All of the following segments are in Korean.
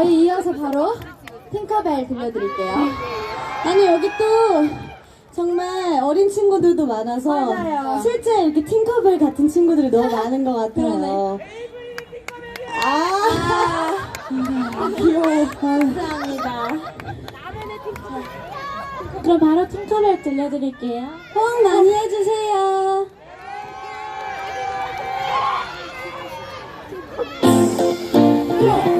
저희 이어서 바로 팅커벨 들려드릴게요. 아니 여기 또 정말 어린 친구들도 많아서 맞아요. 실제 이렇게 팅커벨 같은 친구들이 너무 많은 것 같아요. 아, 귀여워. 감사합니다. 그럼 바로 팅커벨 들려드릴게요. 호응 많이 해주세요. 신비로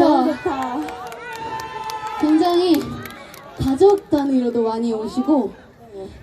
그쵸? 좋다. 굉장히 가족 단위로도 많이 오시고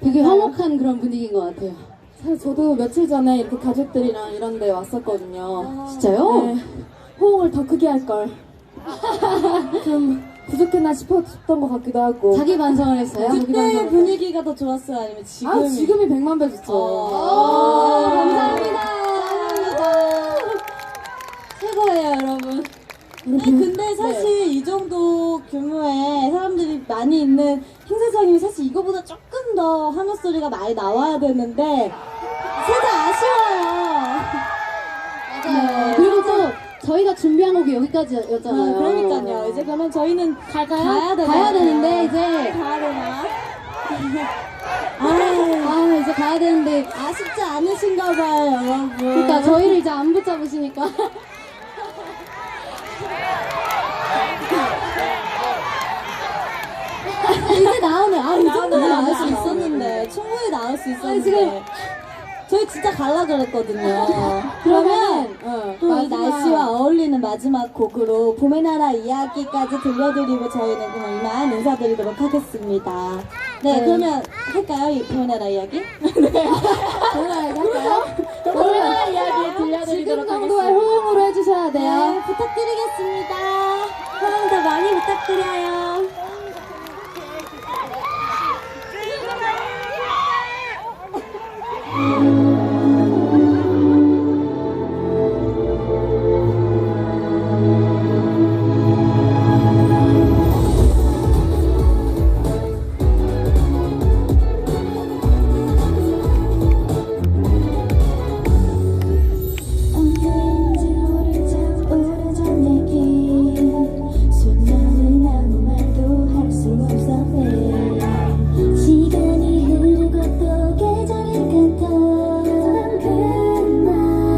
되게 화목한 그런 분위기인 것 같아요. 사실 저도 며칠 전에 이렇게 가족들이랑 이런 데 왔었거든요. 진짜요? 네. 호응을 더 크게 할 걸. 좀 부족했나 싶었던 것 같기도 하고. 자기 반성을 했어요. 그때 분위기가 더 좋았어요? 아니면 지금? 아, 지금이 백만 배 좋죠. 오, 감사합니다. 감사합니다. 최고예요, 여러분. 네, 근데 사실 이 정도 규모의 사람들이 많이 있는 행사장이면 사실 이거보다 조금 더 하늘 소리가 많이 나와야 되는데 살짝 아쉬워요. 맞아요. 그리고 또 저희가 준비한 곡이 여기까지였잖아요. 그러니까요. 이제 그러면 저희는 갈까요? 가야 되나요? 가야 되는데 이제 가야 되나? 아, 아 이제 가야 되는데 아쉽지 않으신가 봐요, 여러분. 그러니까 저희를 이제 안 붙잡으시니까. 이제 나오네. 아, 이 정도면 나오네, 나올 수. 있었는데. 충분히 나올 수 있었는데. 지금- 저희 진짜 갈라 그랬거든요. 그러면 어, 또 이 마지막- 날씨와 어울리는 마지막 곡으로 봄의 나라 이야기까지 들려드리고 저희는 그럼 이만 인사드리도록 하겠습니다. 네, 네. 그러면 할까요? 이 봄의 나라 이야기? 돌아야 할까요? 돌아 이야기 들려드리도록 지금 정도의 호응으로 해주셔야 돼요. 네, 부탁드리겠습니다. 호응 더 많이 부탁드려요.